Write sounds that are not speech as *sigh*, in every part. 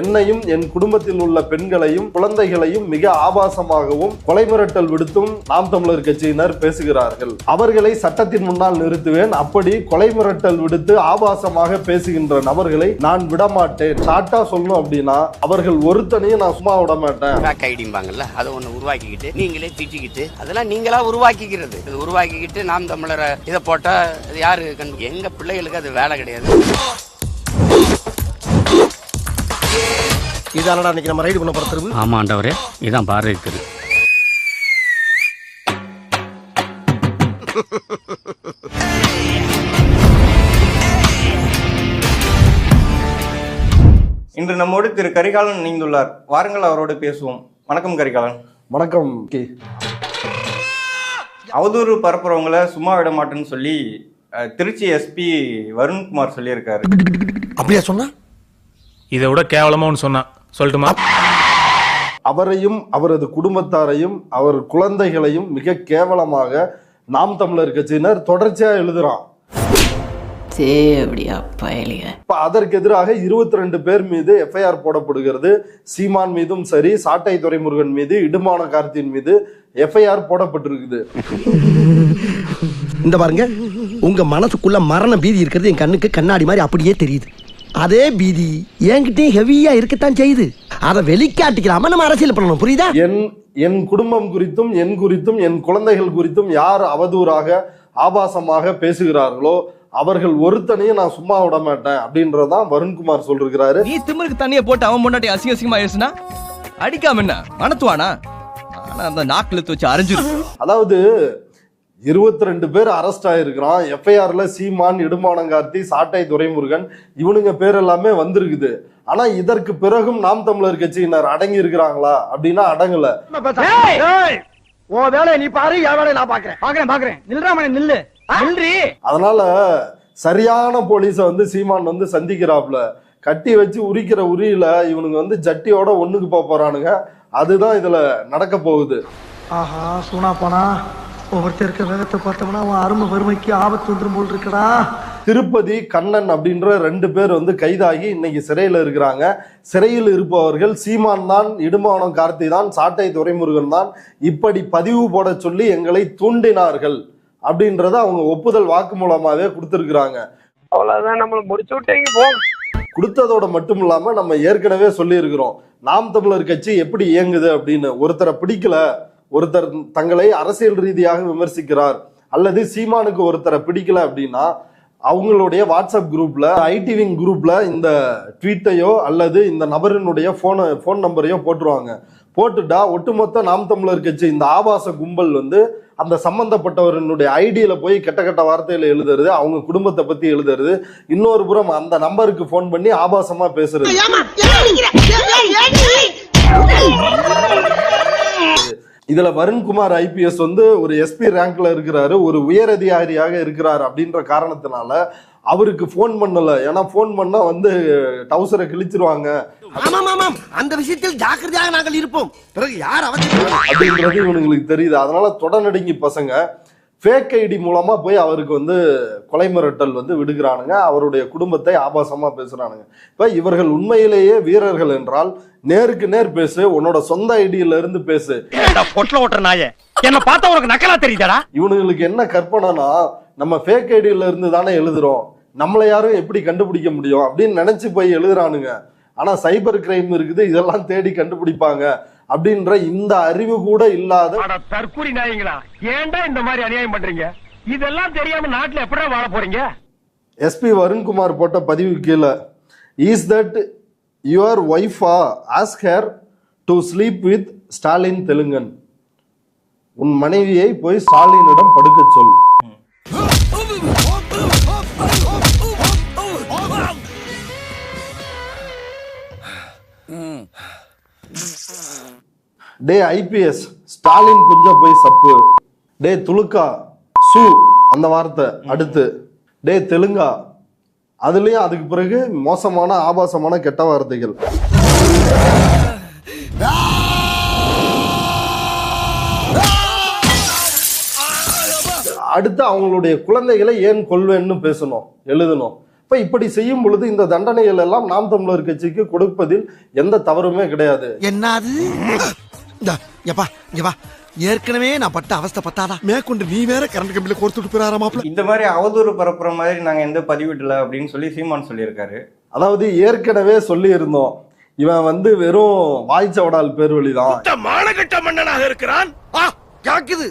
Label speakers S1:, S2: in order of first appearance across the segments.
S1: என்னையும் என் குடும்பத்தில் உள்ள பெண்களையும் குழந்தைகளையும் மிக ஆபாசமாகவும் கொலை மிரட்டல் விடுத்தும் நாம் தமிழர் கட்சியினர் பேசுகிறார்கள். அவர்களை சட்டத்தின் முன்னால் நிறுத்துவேன். அப்படி கொலை மிரட்டல் விடுத்து ஆபாசமாக பேசுகின்ற நபர்களை நான் விடமாட்டேன். ஷார்ட்டா சொல்லணும் அப்படின்னா அவர்கள் ஒருத்தனையும் நான் சும்மா விட மாட்டேன்.
S2: பேக் ஐடிம்பாங்கல்ல அதை ஒன்று உருவாக்கிக்கிட்டு நீங்களே திட்டிக்கிட்டு அதெல்லாம் நீங்களா உருவாக்கிக்கிறது. இது உருவாக்கிக்கிட்டு நாம் தமிழரை இதை போட்டா யாரு கண்டு எங்க பிள்ளைகளுக்கு அது வேலை கிடையாது.
S3: இதானடா இன்னைக்கு நம்ம ரைடு பண்ண போற தெருவு?
S4: ஆமா ஆண்டவரே இதான் பாரதி தெரு.
S5: இன்று நம்மோடு திரு கரிகாலன் இணைந்துள்ளார். வாருங்கள் அவரோடு பேசுவோம். வணக்கம் கரிகாலன்.
S1: வணக்கம். கே
S5: அவதூறு பரப்புறவங்கள சும்மா விட மாட்டேன்னு சொல்லி அஹ், திருச்சி எஸ்பி வருண்குமார் சொல்லியிருக்காரு.
S3: அப்படியா சொன்னா?
S6: இதை விட கேவலமா ஒன்று சொன்னான். சொல்லட்டுமா?
S1: அவரையும் அவரது குடும்பத்தாரையும் அவர் குழந்தைகளையும் மிக கேவலமாக நாம் தமிழர் கட்சியினர் தொடர்ச்சியா எழுதுறான். அதற்கு எதிராக இருபத்தி ரெண்டு பேர் மீது எஃப்ஐஆர் போடப்படுகிறது. சீமான் மீதும் சரி சாட்டை துரைமுருகன் மீது இடுமான கார்த்தியின் மீது எஃப்ஐஆர் போடப்பட்டிருக்குது.
S3: இந்த பாருங்க உங்க மனசுக்குள்ள மரண பீதி இருக்கிறது என் கண்ணுக்கு கண்ணாடி மாதிரி அப்படியே தெரியுது. அதே பீதி என்கிட்டயும் ஹெவியா இருக்கத்தான் செய்யுது. அதை வெளிக்காட்டிக்கலாம நம்ம அரசியல் பண்ணணும். புரியுதா?
S1: என் என் குடும்பம் குறித்தும் என் குறித்தும் என் குழந்தைகள் குறித்தும் யார் அவதூறாக ஆபாசமாக பேசுகிறார்களோ அவர்கள் ஒருத்தனையும் நான் சும்மா விட மாட்டேன் அப்படின்றதான் வருண்குமார் சொல்லிருக்கிறாரு.
S7: நீ திமிருக்கு தண்ணிய போட்டு அவன் முன்னாடி அசிங்க அசிங்கமா ஆயிடுச்சுன்னா அடிக்காம என்ன? மனத்துவானா? ஆனா அந்த நாக்குல வச்சு அரைஞ்சிரும்.
S1: அதாவது இருபத்தி ரெண்டு பேர் அரெஸ்ட் ஆயிருக்கிறான். எஃப்ஐஆர்ல சீமான் இடுமானங்கார்த்தி சாட்டை துரைமுருகன் இவனுங்க பேர் எல்லாமே வந்திருக்குது. ஆனா இதற்கு பிறகும் நாம் தமிழர் கட்சியினர் அடங்கி இருக்கிறாங்களா? அப்படின்னா அடங்கல.
S3: உன் வேலையை நீ பாரு என் வேலையை நான் பாக்குறேன் பாக்குறேன் பாக்குறேன் நில்லு. நில்றி.
S1: அதனால சரியான போலீஸ வந்து சீமான் வந்து சந்திக்கிறாப்ல கட்டி வச்சு உரிக்கிற உரியில இவனுங்க வந்து ஜட்டியோட ஒண்ணுக்கு போறானுங்க. அதுதான் இதுல நடக்க போகுது.
S8: ஆஹா சூனா போனா. ஒவ்வொருத்தர் இருக்க வேகத்தை பார்த்தோம்னா அவன் அருமை வறுமைக்கு ஆபத்து வந்துரும் போல் இருக்கடா.
S1: திருப்பதி கண்ணன் அப்படின்ற ரெண்டு பேர் வந்து கைதாகி இன்னைக்கு சிறையில் இருக்கிறாங்க. சிறையில் இருப்பவர்கள் சீமான் தான் இடுமானம் கார்த்தி தான் சாட்டை துரைமுருகன் தான். இப்படி பதிவு போட சொல்லி எங்களை தூண்டினார்கள் அப்படின்றத அவங்க ஒப்புதல் வாக்கு மூலமாவே கொடுத்துருக்குறாங்க.
S2: அவ்வளவுதான் நம்மளை முடிச்சு விட்டீங்க போ
S1: கொடுத்ததோட மட்டும் இல்லாம நம்ம ஏற்கனவே சொல்லியிருக்கிறோம். நாம் தமிழர் கட்சி எப்படி இயங்குது அப்படின்னு ஒருத்தரை பிடிக்கல ஒருத்தர் தங்களை அரசியல் ரீதியாக விமர்சிக்கிறார் அல்லது சீமானுக்கு ஒருத்தரை பிடிக்கல அப்படின்னா அவங்களுடைய வாட்ஸ்அப் குரூப்ல ஐடி விங் குரூப்ல இந்த ட்வீட்டையோ அல்லது இந்த நபரினுடைய போன ஃபோன் நம்பரையோ போட்டுருவாங்க. போட்டுட்டா ஒட்டுமொத்த நாம் தமிழர் கட்சி இந்த ஆபாச கும்பல் வந்து அந்த சம்பந்தப்பட்டவரினுடைய ஐடியில போய் கெட்ட கெட்ட வார்த்தையில எழுதுறது அவங்க குடும்பத்தை பத்தி எழுதுறது இன்னொரு புறம் அந்த நம்பருக்கு ஃபோன் பண்ணி ஆபாசமா பேசுறது. இதுல வருண்குமார் ஐபிஎஸ் வந்து ஒரு எஸ்பி ரேங்க்ல இருக்கிறாரு ஒரு உயர் அதிகாரியாக இருக்கிறார் அப்படின்ற காரணத்தினால அவருக்கு ஃபோன் பண்ணல. ஏன்னா ஃபோன் பண்ணா வந்து டவுசரை கிழிச்சிருவாங்க.
S3: அந்த விஷயத்தில் ஜாக்கிரதையாக நாங்கள் இருப்போம். பிறகு யார்
S1: அப்படின்றது இவனுங்களுக்கு தெரியுது. அதனால தொடநடுங்கி பசங்க ஃபேக் ஐடி மூலமா போய் அவருக்கு வந்து கொலை மிரட்டல் வந்து விடுகிறானுங்க. அவருடைய குடும்பத்தை ஆபாசமா பேசுறானுங்க. இப்ப இவர்கள் உண்மையிலேயே வீரர்கள் என்றால் நேருக்கு நேர் பேசு உன்னோட சொந்த ஐடியில இருந்து பேசு.
S4: பொட்டில் ஓட்டுற நாய? என்ன பார்த்தா உனக்கு நக்கலா தெரியுதாடா?
S1: இவனுங்களுக்கு என்ன கற்பனைனா நம்ம ஃபேக் ஐடியில இருந்து தானே எழுதுறோம். நம்மளை யாரும் எப்படி கண்டுபிடிக்க முடியும் அப்படின்னு நினைச்சு போய் எழுதுறானுங்க. ஆனா சைபர் கிரைம் இருக்குது இதெல்லாம் தேடி கண்டுபிடிப்பாங்க. அப்படின்ற இந்த அறிவு கூட இல்லாத
S4: தற்கூரி நாயங்களா. ஏன்டா இந்த மாதிரி அநியாயம் பண்றீங்க? இதெல்லாம் தெரியாம நாட்டுல எப்படா வாழ போறீங்க?
S1: எஸ்பி வருண்குமார் போட்ட பதிவு கீழே is that your wife ask her to sleep with Stalin தெலுங்கன் உன் மனைவியை போய் ஸ்டாலினிடம் படுக்கச் சொல். டே ஐபிஎஸ் ஸ்டாலின் குஞ்ச போய் சப்பு. டே துலுக்கா சு அந்த வார்த்தை அடுத்து. டே தெலுங்கா. அதுலயும் அதுக்கு பிறகு மோசமான ஆபாசமான கெட்ட வார்த்தைகள். அடுத்து அவங்களுடைய குழந்தைகளை ஏன் கொள்வேன்னு பேசணும் எழுதணும். இப்ப இப்படி செய்யும் பொழுது இந்த தண்டனைகள் எல்லாம் நாம் தமிழர் கட்சிக்கு கொடுப்பதில் எந்த தவறுமே கிடையாது.
S3: என்னது? இந்தா, இங்க வா இங்க வா. ஏற்கனவே நான் பட்ட அவஸ்தை பத்தாதா? மேற்கொண்டு நீ வேற கரண்ட் கம்பியில கோர்த்துட்டு போயிடாரா மாப்பிள?
S5: இந்த மாதிரி அவதூறு பரப்புற மாதிரி நாங்க எந்த பதிவிடல அப்படின்னு சொல்லி சீமான் சொல்லியிருக்காரு.
S1: அதாவது ஏற்கனவே சொல்லி இருந்தோம் இவன் வந்து வெறும் வாய்ச்சவடால் பேர் வழிதான்
S4: மானகட்ட மன்னனாக இருக்கிறான்.
S3: கேக்குது.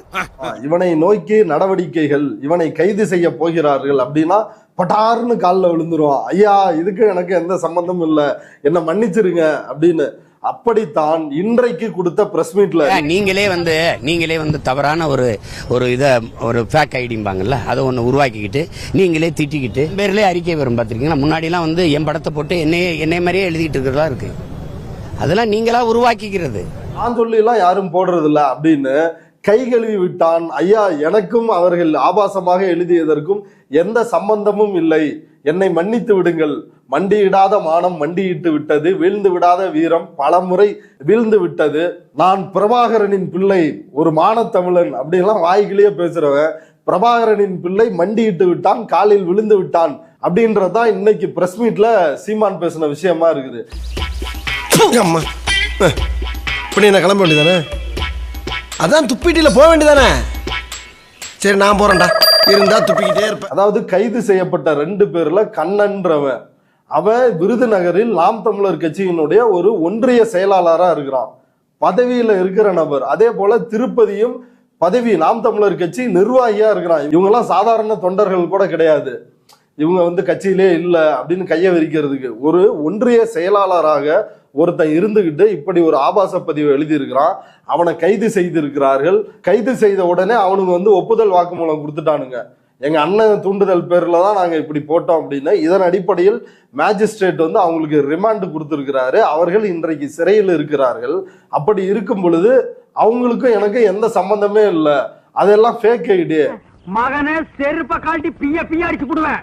S1: இவனை நோக்கி நடவடிக்கைகள் இவனை கைது செய்ய போகிறார்கள் அப்படின்னா பட்டார்னு காலில் விழுந்துருவான். ஐயா இதுக்கு எனக்கு எந்த சம்பந்தமும் இல்லை. என்ன மன்னிச்சிருங்க அப்படின்னு அப்படித்தான் இன்றைக்கு கொடுத்த பிரஸ் மீட்ல
S2: நீங்களே வந்து நீங்களே வந்து தவறான ஒரு ஒரு இதை ஒரு ஃபேக் ஐடிம்பாங்கல்ல அதை ஒன்று உருவாக்கிக்கிட்டு நீங்களே திட்டிக்கிட்டு பேர்லேயே அறிக்கை வரும் பார்த்துருக்கீங்களா? முன்னாடிலாம் வந்து என் படத்தை போட்டு என்னையே என்னை மாதிரியே எழுதிட்டு இருக்கிறதா இருக்கு. அதெல்லாம் நீங்களா உருவாக்கிக்கிறது.
S1: நான் சொல்லிலாம் யாரும் போடுறது இல்ல அப்படின்னு கை கழுவி விட்டான் ஐயா எனக்கும் அவர்கள் ஆபாசமாக எழுதியதற்கும் எந்த சம்பந்தமும் இல்லை. என்னை மன்னித்து விடுங்கள். மண்டியிடாத மானம் மண்டியிட்டு விட்டது வீழ்ந்து விடாத வீரம் பலமுறை வீழ்ந்து விட்டது நான் பிரபாகரனின் பிள்ளை ஒரு மானத்தமிழன் அப்படின்லாம் வாய்கிலேயே பேசுறவன் பிரபாகரனின் பிள்ளை மண்டியிட்டு விட்டான் காலில் விழுந்து விட்டான் அப்படின்றதுதான் இன்னைக்கு பிரஸ் மீட்ல சீமான் பேசின விஷயமா இருக்குது.
S3: இப்படி நான் கிளம்ப வேண்டியதானே? அதான் துப்பிட்டில போக வேண்டியதானே? சரி நான் போறேன்டா. இருந்தா துப்பிக்கிட்டே இருப்பேன்.
S1: அதாவது கைது செய்யப்பட்ட ரெண்டு பேர்ல கண்ணன்றவன். அவன் விருதுநகரில் நாம் தமிழர் கட்சியினுடைய ஒரு ஒன்றிய செயலாளராக இருக்கிறான். பதவியில் இருக்கிற நபர். அதே போல திருப்பதியும் பதவி நாம் தமிழர் கட்சி நிர்வாகியா இருக்கிறான். இவங்கெல்லாம் சாதாரண தொண்டர்கள் கூட கிடையாது. இவங்க வந்து கட்சியிலே இல்லை அப்படின்னு கையை விரிக்கிறதுக்கு. ஒரு ஒன்றிய செயலாளராக ஒருத்தன் இருந்துகிட்டு இப்படி ஒரு ஆபாச பதிவு எழுதியிருக்கிறான். அவனை கைது செய்திருக்கிறார்கள். கைது செய்த உடனே அவனுங்க வந்து ஒப்புதல் வாக்குமூலம் கொடுத்துட்டானுங்க. எங்க அண்ணன் தூண்டுதல் பேர்ல தான் நாங்க இப்படி போட்டோம் அப்படின்னு இதன் அடிப்படையில் மேஜிஸ்ட்ரேட் வந்து அவங்களுக்கு ரிமாண்ட் கொடுத்திருக்கிறாரு. அவர்கள் இன்றைக்கு சிறையில் இருக்கிறார்கள். அப்படி இருக்கும் பொழுது அவங்களுக்கும் எனக்கு எந்த சம்பந்தமே இல்லை. அதெல்லாம் ஃபேக் ஐடி
S4: மகனே செருப்ப காட்டி பிய பிய அடிச்சு போடுவேன்.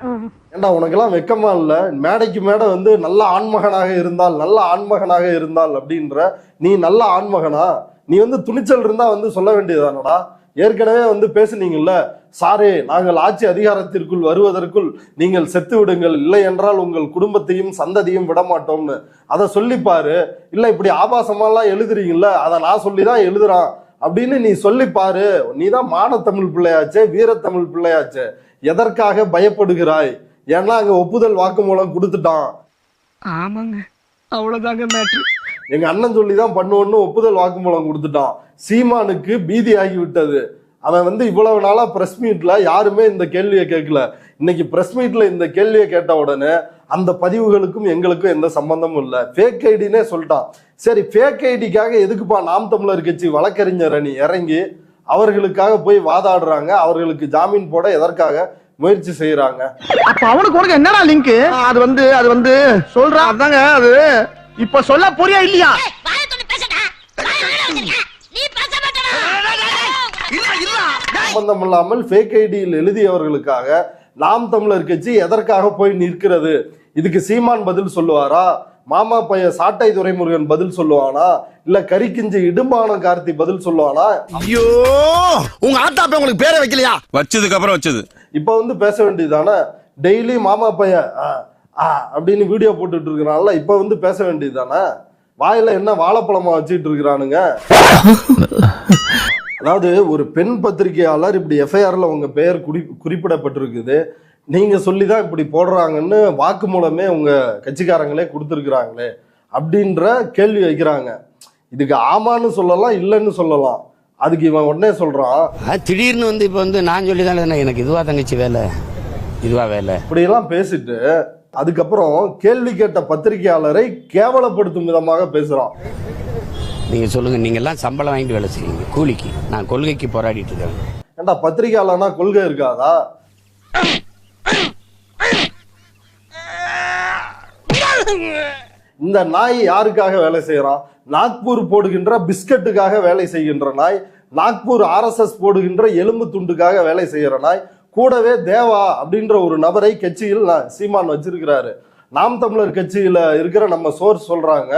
S1: ஏண்டா உனக்கெல்லாம் வெக்கமா இல்ல? மேடைக்கு மேடை வந்து நல்ல ஆண்மகனாக இருந்தால் நல்ல ஆண்மகனாக இருந்தால் அப்படின்ற நீ நல்ல ஆண்மகனா? நீ வந்து துணிச்சல் இருந்தா வந்து சொல்ல வேண்டியதானடா ஏற்கனவே வந்து பேசுனீங்கல்ல சாரே நாங்கள் ஆட்சி அதிகாரத்திற்குள் வருவதற்குள் நீங்கள் செத்து விடுங்கள். இல்லை என்றால் உங்கள் குடும்பத்தையும் சந்ததியும் விட மாட்டோம்னு அதை சொல்லிப்பாரு இல்ல இப்படி ஆபாசமாலாம் எழுதுறீங்கல்ல அதை நான் சொல்லி தான் எழுதுறான். அப்படின்னு நீ சொல்லி பாரு. நீ தான் மானத்தமிழ் பிள்ளையாச்சே வீரத்தமிழ் பிள்ளையாச்சே. எதற்காக பயப்படுகிறாய்? ஏன்னா அங்க ஒப்புதல் வாக்குமூலம் கொடுத்துட்டான்.
S4: ஆமாங்க. அவ்வளவுதாங்க மேட்ரு
S1: எங்க அண்ணன் சொல்லி தான் பண்ணுவோன்னு ஒப்புதல் வாக்குமூலம் கொடுத்துட்டான். சீமானுக்கு பீதி ஆகி விட்டது அவன் வந்து இவ்வளவு நாளா பிரஸ் மீட்ல யாருமே இந்த கேள்வியை கேட்கல. இன்னைக்கு பிரஸ் மீட்ல இந்த கேள்வியை கேட்ட உடனே அந்த பதிவுகளுக்கும் எங்களுக்கும் எந்த சம்பந்தமும் இல்லை. ஃபேக் ஐடினே சொல்லிட்டான். சரி ஃபேக் ஐடிக்காக எதுக்குப்பா நாம் தமிழர் கட்சி வழக்கறிஞர் அணி இறங்கி அவர்களுக்காக போய் வாதாடுறாங்க? அவர்களுக்கு ஜாமீன் போட எதற்காக முயற்சி செய்யறாங்க
S8: அப்ப அவனுக்கு உனக்கு என்னடா லிங்க் அது வந்து அது வந்து சொல்றான். அதாங்க அது இப்ப சொல்ல புரியா இல்லையா?
S1: சம்பந்தம் இல்லாமல் ஃபேக் ஐடியில் எழுதியவர்களுக்காக நாம் தமிழர் கட்சி எதற்காக போய் நிற்கிறது? இதுக்கு சீமான் பதில் சொல்லுவாரா? மாமா பைய சாட்டை துரைமுருகன் பதில் சொல்லுவானா? இல்ல கரிக்கிஞ்சி இடும்பான கார்த்தி பதில் சொல்லுவானா?
S3: ஐயோ உங்க ஆத்தாப்ப உங்களுக்கு பேரை வைக்கலையா?
S9: வச்சதுக்கு அப்புறம் வச்சது.
S1: இப்ப வந்து பேச வேண்டியதுதானே? டெய்லி மாமா பைய ஆ, ஆ, அப்படின்னு வீடியோ போட்டுட்டு இருக்கிறான்ல இப்ப வந்து பேச வேண்டியதுதானே? வாயில என்ன வாழைப்பழமா வச்சுட்டு இருக்கிறானுங்க அதாவது ஒரு பெண் பத்திரிகையாளர் இப்படி எஃப்ஐஆர்ல உங்க பெயர் குறி குறிப்பிடப்பட்டிருக்குது. நீங்க சொல்லி தான் இப்படி போடுறாங்கன்னு வாக்குமூலமே உங்க கட்சிக்காரங்களே கொடுத்துருக்குறாங்களே அப்படின்ற கேள்வி வைக்கிறாங்க. இதுக்கு ஆமான்னு சொல்லலாம் இல்லைன்னு சொல்லலாம். அதுக்கு இவன் உடனே சொல்றான்.
S2: அது திடீர்னு வந்து இப்போ வந்து நான் சொல்லி தானே எனக்கு இதுவா தங்கச்சி வேலை? இதுவா வேலை?
S1: இப்படியெல்லாம் பேசிட்டு அதுக்கப்புறம் கேள்வி கேட்ட பத்திரிகையாளரை கேவலப்படுத்தும் விதமாக பேசுறான்.
S2: நீங்கள் சொல்லுங்கள் நீங்கள்லாம் சம்பளம் வாங்கிட்டு வேலை செய்யுங்க கூலிக்கு. நான் கொள்கைக்கு போராடிட்டு இருக்கேன்.
S1: ஏண்டா பத்திரிகையாளர்னா கொள்கை இருக்காதா இந்த நாய் யாருக்காக வேலை செய்யறான் நாக்பூர் போடுகின்ற பிஸ்கட்டுக்காக வேலை செய்கின்ற நாய் நாக்பூர் ஆர்எஸ்எஸ் போடுகின்ற எலும்பு துண்டுக்காக வேலை செய்யற நாய் கூடவே தேவா அப்படின்ற ஒரு நபரை கட்சியில் சீமான் வச்சிருக்கிறாரு. நாம் தமிழர் கட்சியில இருக்கிற நம்ம சோர்ஸ் சொல்றாங்க.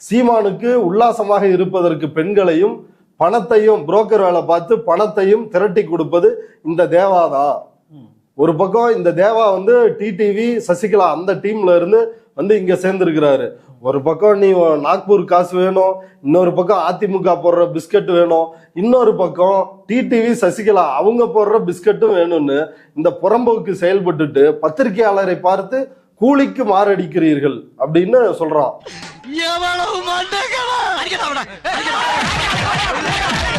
S1: சீமானுக்கு உல்லாசமாக இருப்பதற்கு பெண்களையும் பணத்தையும் புரோக்கர் வேலை பார்த்து பணத்தையும் திரட்டி கொடுப்பது இந்த தேவாதான் ஒரு பக்கம் இந்த தேவா வந்து டிடிவி சசிகலா அந்த டீம்ல இருந்து வந்து இங்க சேர்ந்துருக்கிறாரு. ஒரு பக்கம் நீ நாக்பூர் காசு வேணும் இன்னொரு பக்கம் அதிமுக போடுற பிஸ்கட் வேணும் இன்னொரு பக்கம் டிடிவி சசிகலா அவங்க போடுற பிஸ்கட்டும் வேணும்னு இந்த புறம்போக்கு செயல்பட்டுட்டு பத்திரிகையாளரை பார்த்து கூலிக்கு மாரடிக்கிறீர்கள் அப்படின்னு சொல்றான்.
S3: ഞാൻ എവളവും മണ്ടക്കട? അടിക്കണം അവിടെ. *laughs*